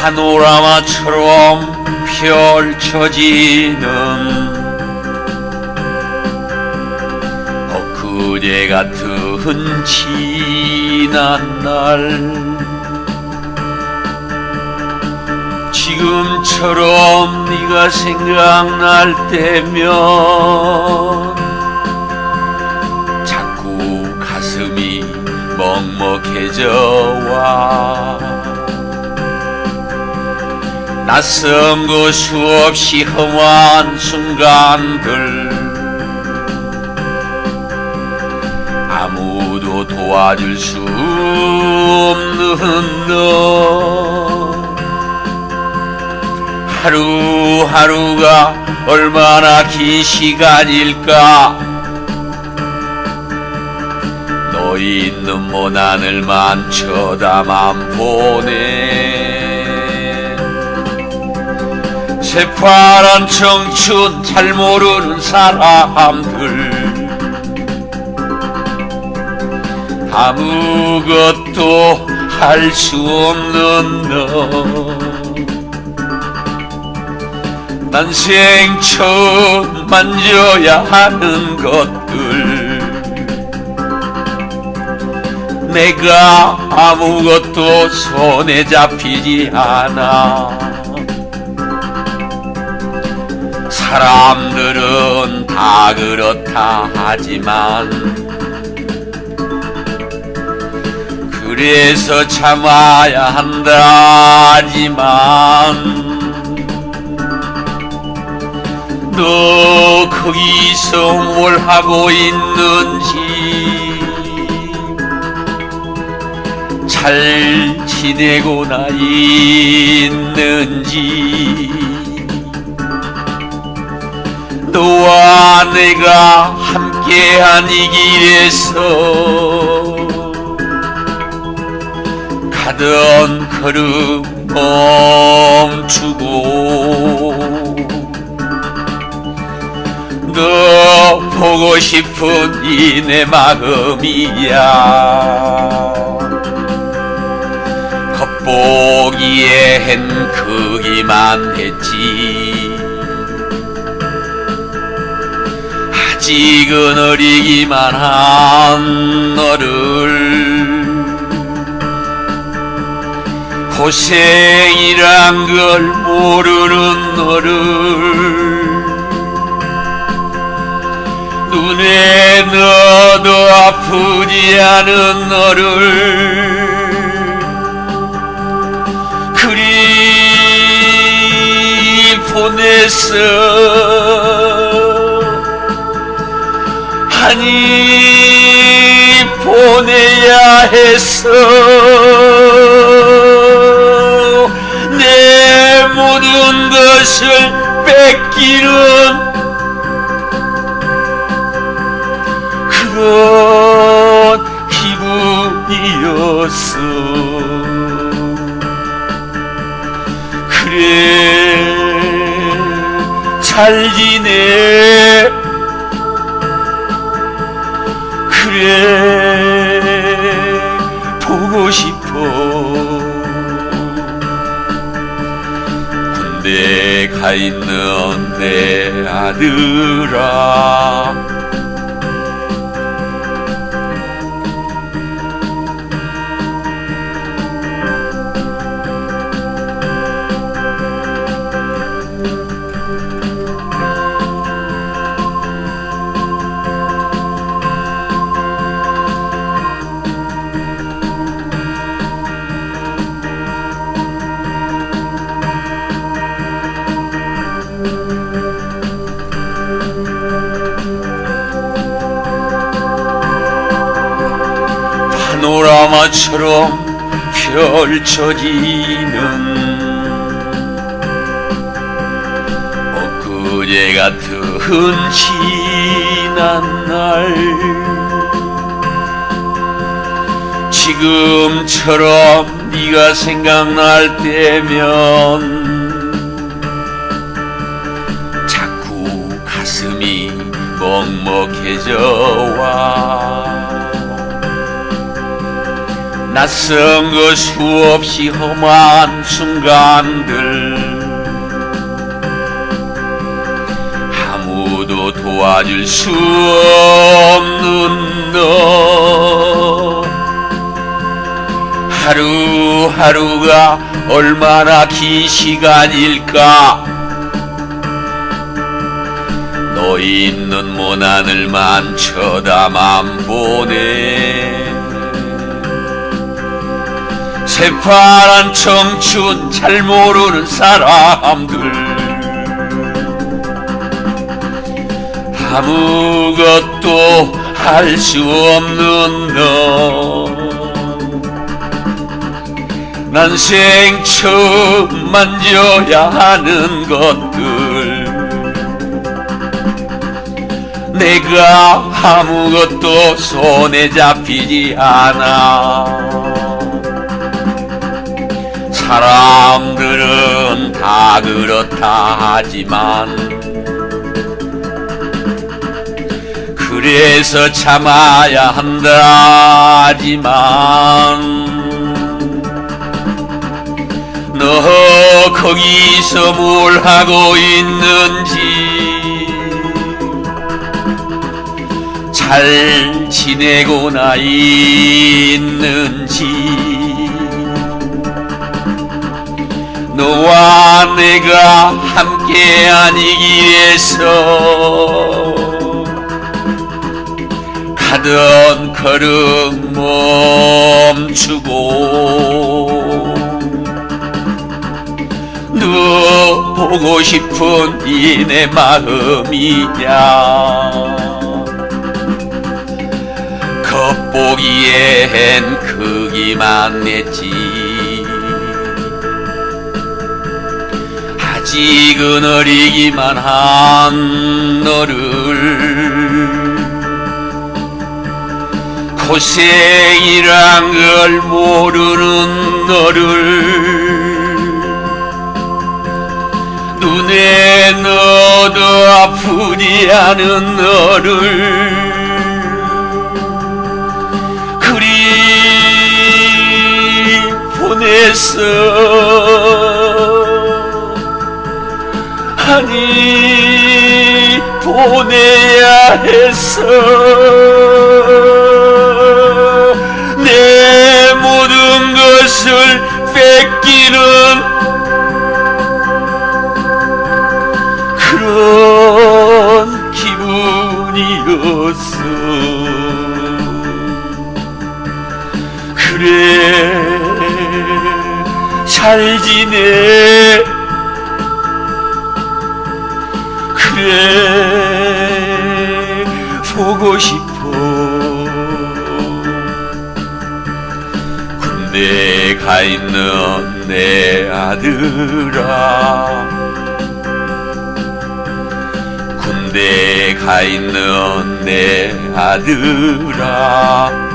파노라마처럼 펼쳐지는 엊그제 같은 지난 날. 지금처럼 네가 생각날 때면 자꾸 가슴이 먹먹해져 와 낯선 그 수없이 험한 순간들. 아무도 도와줄 수 없는 너. 하루하루가 얼마나 긴 시간일까? 너 있는 먼 하늘만 쳐다만 보네 새파란 청춘 잘 모르는 사람들. 아무것도 할 수 없는 너. 난 생 처음 만져야 하는 것들. 내가 아무것도 손에 잡히지 않아 사람들은 다 그렇다 하지만 그래서 참아야 한다 하지만 너 거기서 뭘 하고 있는지 잘 지내고나 있는지 너와 내가 함께한 이 길에서 가던 걸음 멈추고 너 보고 싶은 이 내 마음이야. 겉보기에 hen 크기만 했지 어리기만 한 너를. 고생이란 걸 모르는 너를. 눈에 넣어도 아프지 않은 너를. 그리 보냈어 했어. 내 모든 것을 뺏기는 그런 기분이었어. 그래 잘 지내. 그래 있는 내 아들아 파노라마처럼 펼쳐지는 엊그제 같은 지난 날. 지금처럼 네가 생각날 때면 자꾸 가슴이 먹먹해져 와 낯선 것 수없이 험한 순간들. 아무도 도와줄 수 없는 너. 하루하루가 얼마나 긴 시간일까? 너 있는 먼 하늘만 쳐다만 보네 새파란 청춘 잘 모르는 사람들. 아무것도 할 수 없는 너. 난생 처음 만져야 하는 것들. 내가 아무것도 손에 잡히지 않아 사람들은 다 그렇다 하지만 그래서 참아야 한다 하지만 너 거기서 뭘 하고 있는지 잘 지내고나 있는지 너와 내가 함께한 이 길에서 가던 걸음 멈추고 너 보고 싶은 이 내 마음이야 겉보기엔 크기만 했지 어리기만 한 너를. 고생이란 걸 모르는 너를. 눈에 넣어도 아프지 않은 너를 아니 보내야 했어. 내 모든 것을 뺏기는 그런 기분이었어. 그래 잘 지내 그래 보고 싶어. 군대 가 있는 내 아들아. 군대 가 있는 내 아들아